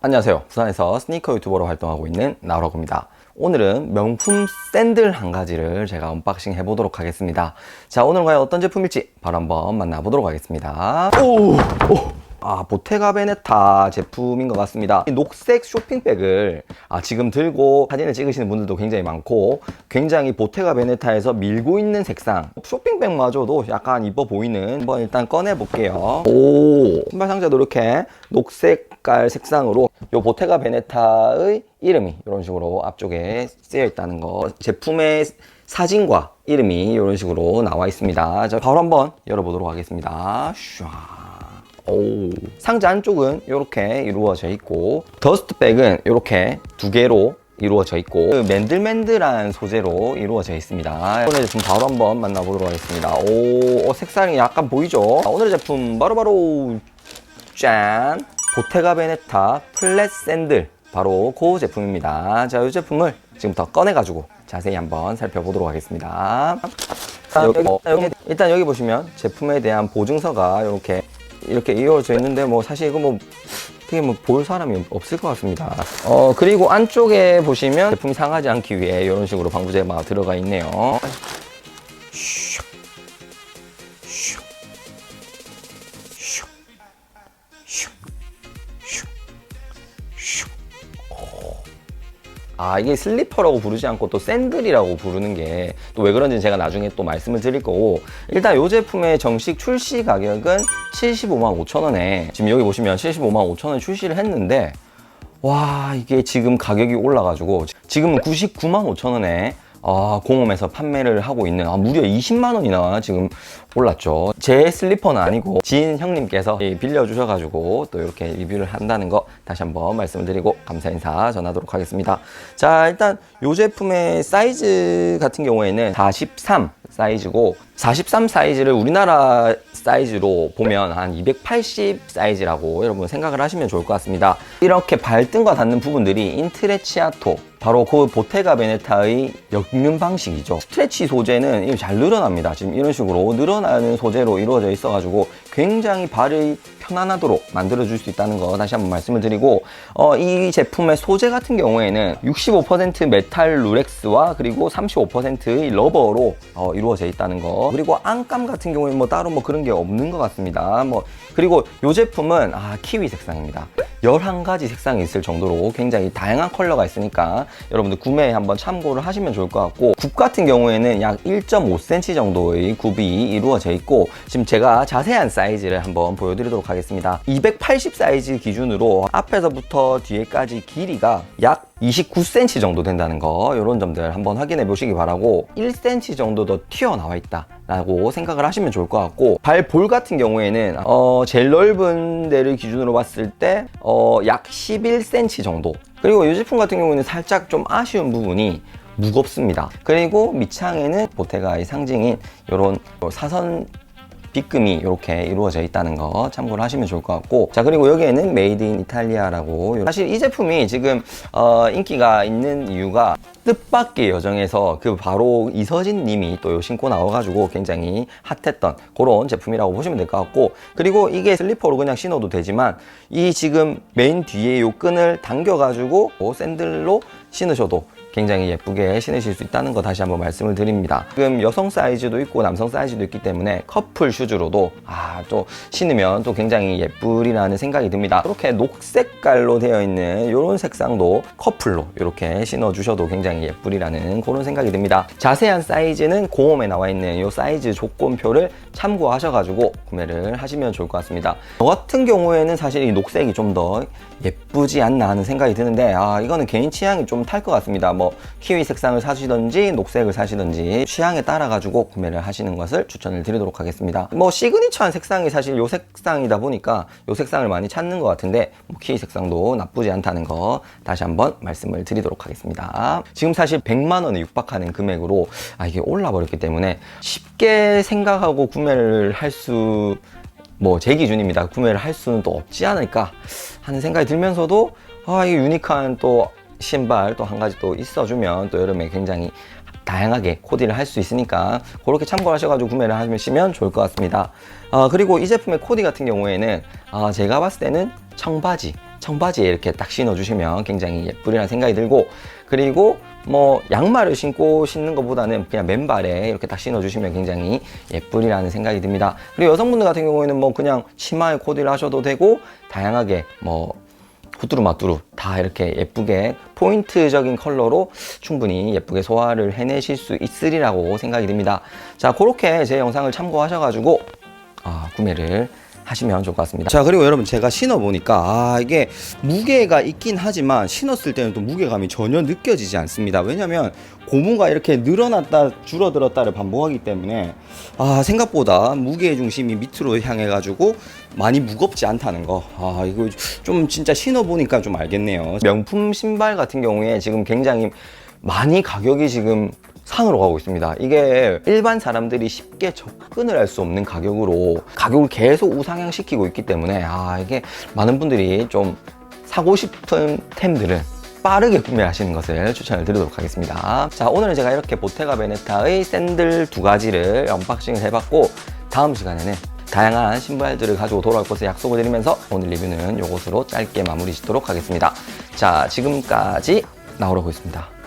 안녕하세요. 부산에서 스니커 유튜버로 활동하고 있는 나우라고입니다. 오늘은 명품 샌들 한 가지를 제가 언박싱 해보도록 하겠습니다. 자, 오늘은 과연 어떤 제품일지 바로 한번 만나보도록 하겠습니다. 오! 오! 아, 보테가 베네타 제품인 것 같습니다. 이 녹색 쇼핑백을 아, 지금 들고 사진을 찍으시는 분들도 굉장히 많고 굉장히 보테가 베네타에서 밀고 있는 색상 쇼핑백마저도 약간 이뻐 보이는 한번 일단 꺼내 볼게요. 오, 신발 상자도 이렇게 녹색 깔 색상으로 요 보테가 베네타의 이름이 이런 식으로 앞쪽에 쓰여 있다는 거 제품의 사진과 이름이 이런 식으로 나와 있습니다. 자, 바로 한번 열어보도록 하겠습니다. 슈아. 오. 상자 안쪽은 이렇게 이루어져 있고 더스트백은 이렇게 두 개로 이루어져 있고 그 맨들맨들한 소재로 이루어져 있습니다. 오늘 제품 바로 한번 만나보도록 하겠습니다. 오, 어, 색상이 약간 보이죠? 자, 오늘의 제품 바로바로 짠! 보테가 베네타 플랫 샌들 바로 그 제품입니다. 자, 이 제품을 지금부터 꺼내가지고 자세히 한번 살펴보도록 하겠습니다. 자, 여기, 어, 여기, 일단 여기 보시면 제품에 대한 보증서가 이렇게 이렇게 이어져 있는데 뭐 사실 이거 뭐 어떻게 뭐 볼 사람이 없을 것 같습니다. 어 그리고 안쪽에 보시면 제품이 상하지 않기 위해 이런 식으로 방부제가 들어가 있네요. 아 이게 슬리퍼라고 부르지 않고 또 샌들이라고 부르는 게 또 왜 그런지 제가 나중에 또 말씀을 드릴 거고. 일단 이 제품의 정식 출시 가격은 75만 5천 원에 지금 여기 보시면 75만 5천 원 출시를 했는데 와 이게 지금 가격이 올라가지고 지금은 99만 5천 원에 아, 공홈에서 판매를 하고 있는 아, 무려 20만 원이나 지금 올랐죠. 제 슬리퍼는 아니고 지인 형님께서 빌려주셔가지고 또 이렇게 리뷰를 한다는 거 다시 한번 말씀을 드리고 감사 인사 전하도록 하겠습니다. 자 일단 이 제품의 사이즈 같은 경우에는 43 사이즈고 43 사이즈를 우리나라 사이즈로 보면 한 280 사이즈라고 여러분 생각을 하시면 좋을 것 같습니다. 이렇게 발등과 닿는 부분들이 인트레치아토 바로 그 보테가 베네타의 역는 방식이죠. 스트레치 소재는 잘 늘어납니다. 지금 이런 식으로 늘어나는 소재로 이루어져 있어가지고 굉장히 발이 편안하도록 만들어줄 수 있다는 거 다시 한번 말씀을 드리고 어, 이 제품의 소재 같은 경우에는 65% 메탈 루렉스와 그리고 35%의 러버로 어, 이루어져 있다는 거 그리고 안감 같은 경우에는 뭐 따로 뭐 그런 게 없는 것 같습니다. 뭐 그리고 이 제품은 아, 키위 색상입니다. 11가지 색상이 있을 정도로 굉장히 다양한 컬러가 있으니까 여러분들 구매에 한번 참고를 하시면 좋을 것 같고 굽 같은 경우에는 약 1.5cm 정도의 굽이 이루어져 있고 지금 제가 자세한 사이즈를 한번 보여드리도록 하겠습니다 280 사이즈 기준으로 앞에서부터 뒤에까지 길이가 약 29cm 정도 된다는 거 이런 점들 한번 확인해 보시기 바라고 1cm 정도 더 튀어나와 있다 라고 생각을 하시면 좋을 것 같고 발 볼 같은 경우에는 어, 제일 넓은 데를 기준으로 봤을 때 어, 약 11cm 정도. 그리고 이 제품 같은 경우에는 살짝 좀 아쉬운 부분이 무겁습니다. 그리고 밑창에는 보테가의 상징인 이런 사선 빗금이 이렇게 이루어져 있다는 거 참고를 하시면 좋을 것 같고. 자 그리고 여기에는 메이드 인 이탈리아라고 사실 이 제품이 지금 어, 인기가 있는 이유가 뜻밖의 여정에서 그 바로 이서진 님이 또 신고 나와가지고 굉장히 핫했던 그런 제품이라고 보시면 될 것 같고. 그리고 이게 슬리퍼로 그냥 신어도 되지만 이 지금 메인 뒤에 요 끈을 당겨가지고 뭐 샌들로 신으셔도 굉장히 예쁘게 신으실 수 있다는 거 다시 한번 말씀을 드립니다. 지금 여성 사이즈도 있고 남성 사이즈도 있기 때문에 커플 슈즈로도 아 또 신으면 또 굉장히 예쁘리라는 생각이 듭니다. 이렇게 녹색깔로 되어 있는 이런 색상도 커플로 이렇게 신어 주셔도 굉장히 예쁘리라는 그런 생각이 듭니다. 자세한 사이즈는 공홈에 나와 있는 이 사이즈 조건표를 참고하셔가지고 구매를 하시면 좋을 것 같습니다. 저 같은 경우에는 사실 이 녹색이 좀 더 예쁘지 않나 하는 생각이 드는데 아 이거는 개인 취향이 좀 탈 것 같습니다. 뭐 키위 색상을 사시던지 녹색을 사시던지 취향에 따라 가지고 구매를 하시는 것을 추천을 드리도록 하겠습니다. 뭐 시그니처한 색상이 사실 요 색상이다 보니까 요 색상을 많이 찾는 것 같은데 뭐 키위 색상도 나쁘지 않다는 거 다시 한번 말씀을 드리도록 하겠습니다. 지금 사실 100만 원에 육박하는 금액으로 아 이게 올라 버렸기 때문에 쉽게 생각하고 구매를 할수 뭐제 기준입니다. 구매를 할 수는 또 없지 않을까 하는 생각이 들면서도 아 이게 유니크한 또 신발 또 한 가지 또 있어주면 또 여름에 굉장히 다양하게 코디를 할 수 있으니까 그렇게 참고하셔가지고 구매를 하시면 좋을 것 같습니다. 아, 그리고 이 제품의 코디 같은 경우에는 아, 제가 봤을 때는 청바지, 청바지에 이렇게 딱 신어주시면 굉장히 예쁘리라는 생각이 들고 그리고 뭐 양말을 신고 신는 것보다는 그냥 맨발에 이렇게 딱 신어주시면 굉장히 예쁘리라는 생각이 듭니다. 그리고 여성분들 같은 경우에는 뭐 그냥 치마에 코디를 하셔도 되고 다양하게 뭐 후뚜루마뚜루 다 이렇게 예쁘게 포인트적인 컬러로 충분히 예쁘게 소화를 해내실 수 있으리라고 생각이 듭니다. 자, 그렇게 제 영상을 참고하셔가지고 아, 구매를 하시면 좋을 것 같습니다. 자, 그리고 여러분 제가 신어 보니까 아, 이게 무게가 있긴 하지만 신었을 때는 또 무게감이 전혀 느껴지지 않습니다. 왜냐면 고무가 이렇게 늘어났다 줄어들었다를 반복하기 때문에 아, 생각보다 무게 중심이 밑으로 향해 가지고 많이 무겁지 않다는 거. 아, 이거 좀 진짜 신어 보니까 좀 알겠네요. 명품 신발 같은 경우에 지금 굉장히 많이 가격이 지금 산으로 가고 있습니다. 이게 일반 사람들이 쉽게 접근을 할 수 없는 가격으로 가격을 계속 우상향시키고 있기 때문에 아 이게 많은 분들이 좀 사고 싶은 템들은 빠르게 구매하시는 것을 추천을 드리도록 하겠습니다. 자 오늘은 제가 이렇게 보테가 베네타의 샌들 두 가지를 언박싱을 해봤고 다음 시간에는 다양한 신발들을 가지고 돌아올 것을 약속을 드리면서 오늘 리뷰는 이것으로 짧게 마무리 짓도록 하겠습니다. 자 지금까지 나오라고 있습니다.